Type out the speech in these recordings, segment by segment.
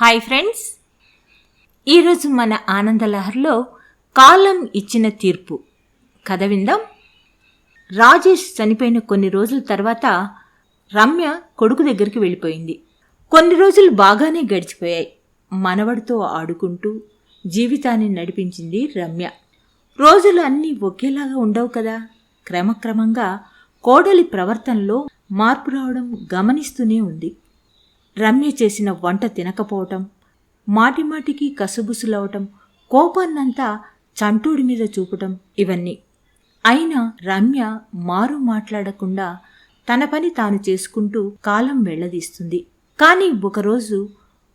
Hi friends. ఈరోజు మన ఆనందలహర్లో కాలం ఇచ్చిన తీర్పు. కథ విందాం. రాజేష్ చనిపోయిన కొన్ని రోజుల తర్వాత రమ్య కొడుకు దగ్గరికి వెళ్ళిపోయింది. కొన్ని రోజులు బాగానే గడిచిపోయాయి. మనవడితో ఆడుకుంటూ జీవితాన్ని నడిపించింది రమ్య. రోజులు అన్నీ ఒకేలాగా ఉండవు కదా? క్రమక్రమంగా కోడలి ప్రవర్తనలో మార్పు రావడం గమనిస్తూనే ఉంది. రమ్య చేసిన వంట తినకపోవటం మాటిమాటికి కసుబుసులవటం కోపాన్నంతా చంటూడి మీద చూపటం ఇవన్నీ. అయినా రమ్య మారు మాట్లాడకుండా తన పని తాను చేసుకుంటూ కాలం వెళ్ళదీస్తుంది కాని ఒకరోజు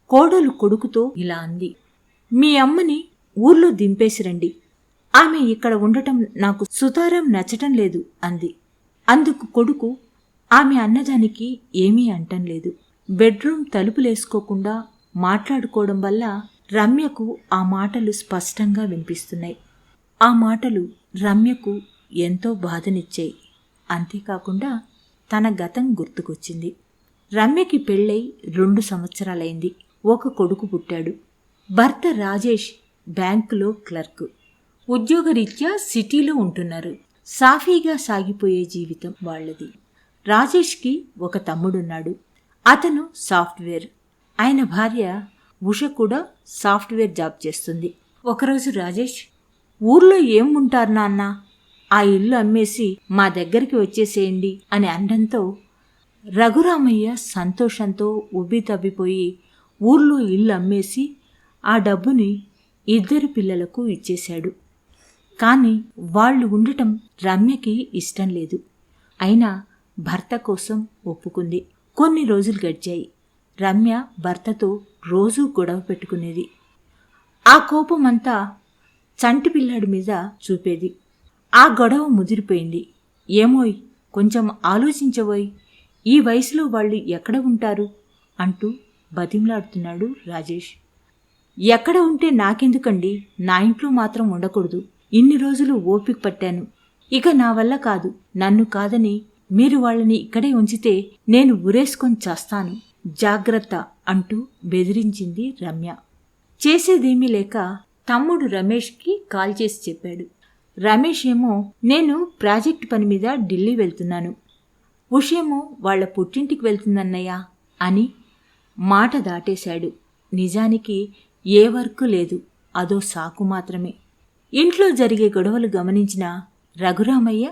కోడలు కొడుకుతో ఇలా అంది. మీ అమ్మని ఊర్లో దింపేసిరండి ఆమె ఇక్కడ ఉండటం నాకు సుతారం నచ్చటం లేదు అంది. అందుకు కొడుకు ఆమె అన్నదానికి ఏమీ అంటం లేదు బెడ్రూమ్ తలుపులేసుకోకుండా మాట్లాడుకోవడం వల్ల రమ్యకు ఆ మాటలు స్పష్టంగా వినిపిస్తున్నాయి. ఆ మాటలు రమ్యకు ఎంతో బాధనిచ్చాయి. అంతేకాకుండా తన గతం గుర్తుకొచ్చింది. రమ్యకి పెళ్ళై రెండు సంవత్సరాలైంది. ఒక కొడుకు పుట్టాడు. భర్త రాజేష్ బ్యాంకులో క్లర్క్. ఉద్యోగరీత్యా సిటీలో ఉంటున్నారు. సాఫీగా సాగిపోయే జీవితం వాళ్ళది. రాజేష్కి ఒక తమ్ముడున్నాడు. అతను సాఫ్ట్వేర్. ఆయన భార్య ఉష కూడా సాఫ్ట్వేర్ జాబ్ చేస్తుంది. ఒకరోజు రాజేష్ ఊర్లో ఏం ఉంటారు నాన్న? ఆ ఇల్లు అమ్మేసి మా దగ్గరికి వచ్చేసేయండి అని అనడంతో రఘురామయ్య సంతోషంతో ఉబ్బి తబ్బిపోయి ఊర్లో ఇల్లు అమ్మేసి ఆ డబ్బుని ఇద్దరు పిల్లలకు ఇచ్చేశాడు. కానీ వాళ్ళు ఉండటం రమ్యకి ఇష్టం లేదు. అయినా భర్త కోసం ఒప్పుకుంది. కొన్ని రోజులు గడిచాయి. రమ్య భర్తతో రోజూ గొడవ పెట్టుకునేది. ఆ కోపమంతా చంటి పిల్లాడి మీద చూపేది. ఆ గొడవ ముదిరిపోయింది. ఏమోయ్ కొంచెం ఆలోచించబోయ్. ఈ వయసులో వాళ్ళు ఎక్కడ ఉంటారు? అంటూ బతిమలాడుతున్నాడు రాజేష్. ఎక్కడ ఉంటే నాకెందుకండి? నా ఇంట్లో మాత్రం ఉండకూడదు. ఇన్ని రోజులు ఓపిక పట్టాను. ఇక నా వల్ల కాదు. నన్ను కాదని మీరు వాళ్ళని ఇక్కడే ఉంచితే నేను ఉరేసుకొని చేస్తాను. జాగ్రత్త అంటూ బెదిరించింది రమ్య. చేసేదేమీ లేక తమ్ముడు రమేష్కి కాల్ చేసి చెప్పాడు. రమేష్ ఏమో నేను ప్రాజెక్ట్ పని మీద ఢిల్లీ వెళ్తున్నాను. ఉషేమో వాళ్ళ పుట్టింటికి వెళ్తుందన్నయ్యా అని మాట దాటేశాడు. నిజానికి ఏ వర్క్ లేదు అదో సాకు మాత్రమే. ఇంట్లో జరిగే గొడవలు గమనించిన రఘురామయ్య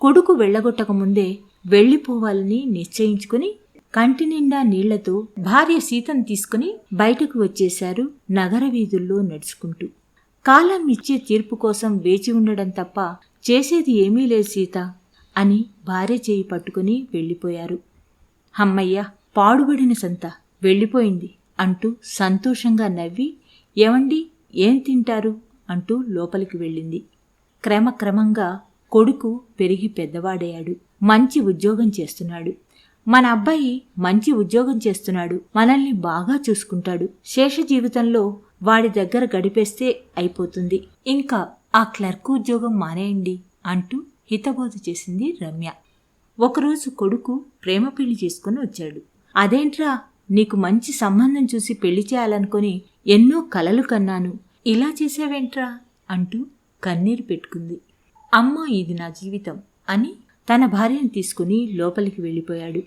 కొడుకు వెళ్ళగొట్టకముందే వెళ్ళిపోవాలని నిశ్చయించుకుని కంటి నిండా నీళ్ళతో భార్య సీతను తీసుకుని బయటకు వచ్చేశారు నగర వీధుల్లో నడుచుకుంటూ. కాలం ఇచ్చే తీర్పు కోసం వేచి ఉండడం తప్ప చేసేది ఏమీ లేదు సీత అని భార్య చేయి పట్టుకుని వెళ్ళిపోయారు. హమ్మయ్య పాడుబడిన సంత వెళ్ళిపోయింది అంటూ సంతోషంగా నవ్వి ఏమండి ఏం తింటారు? అంటూ లోపలికి వెళ్ళింది. క్రమక్రమంగా కొడుకు పెరిగి పెద్దవాడయ్యాడు. మంచి ఉద్యోగం చేస్తున్నాడు. మన అబ్బాయి మంచి ఉద్యోగం చేస్తున్నాడు. మనల్ని బాగా చూసుకుంటాడు. శేష జీవితంలో వాడి దగ్గర గడిపేస్తే అయిపోతుంది. ఇంకా ఆ క్లర్క్ ఉద్యోగం మానేయండి అంటూ హితబోధ చేసింది రమ్య. ఒకరోజు కొడుకు ప్రేమ పెళ్ళి చేసుకుని వచ్చాడు. అదేంట్రా నీకు మంచి సంబంధం చూసి పెళ్ళి చేయాలనుకుని ఎన్నో కలలు కన్నాను. ఇలా చేసావేంట్రా? అంటూ కన్నీరు పెట్టుకుంది. అమ్మా ఇది నా జీవితం అని తన భార్యను తీసుకుని లోపలికి వెళ్ళిపోయాడు.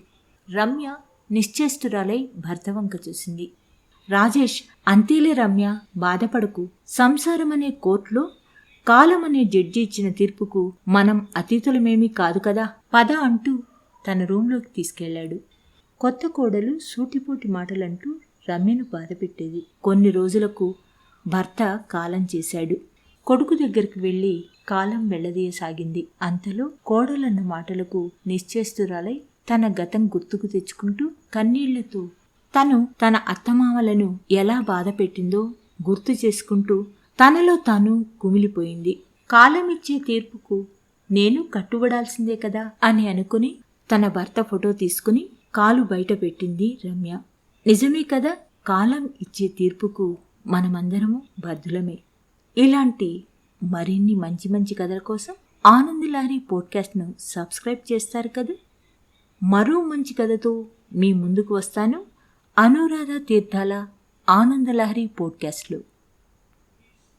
రమ్య నిశ్చేష్టురాలై భర్త వంక చూసింది. రాజేష్ అంతేలే రమ్య బాధపడకు. సంసారమనే కోర్టులో కాలమనే జడ్జి ఇచ్చిన తీర్పుకు మనం అతీతులమేమీ కాదు కదా? పద అంటూ తన రూంలోకి తీసుకెళ్ళాడు కొత్త కోడలు సూటిపోటి మాటలంటూ రమ్యను బాధపెట్టేది. కొన్ని రోజులకు భర్త కాలం చేశాడు. కొడుకు దగ్గరికి వెళ్ళి కాలం వెళ్ళదీయసాగింది. అంతలో కోడలన్న మాటలకు నిశ్చేస్తురాలై తన గతం గుర్తుకు తెచ్చుకుంటూ కన్నీళ్ళతో తను తన అత్తమామలను ఎలా బాధ పెట్టిందో గుర్తు చేసుకుంటూ తనలో తాను కుమిలిపోయింది. కాలమిచ్చే తీర్పుకు నేను కట్టుబడాల్సిందే కదా అని అనుకుని తన భర్త ఫోటో తీసుకుని కాలు బయట పెట్టింది రమ్య. నిజమే కదా కాలం ఇచ్చే తీర్పుకు మనమందరము బద్దులమే ఇలాంటి మరిన్ని మంచి మంచి కథల కోసం ఆనందిలారి పోడ్కాస్ట్ను సబ్స్క్రైబ్ చేస్తారు కదా? మరో మంచి కథతో మీ ముందుకు వస్తాను. అనురాధ తీర్థాల ఆనందలహరి పోడ్కాస్ట్లు.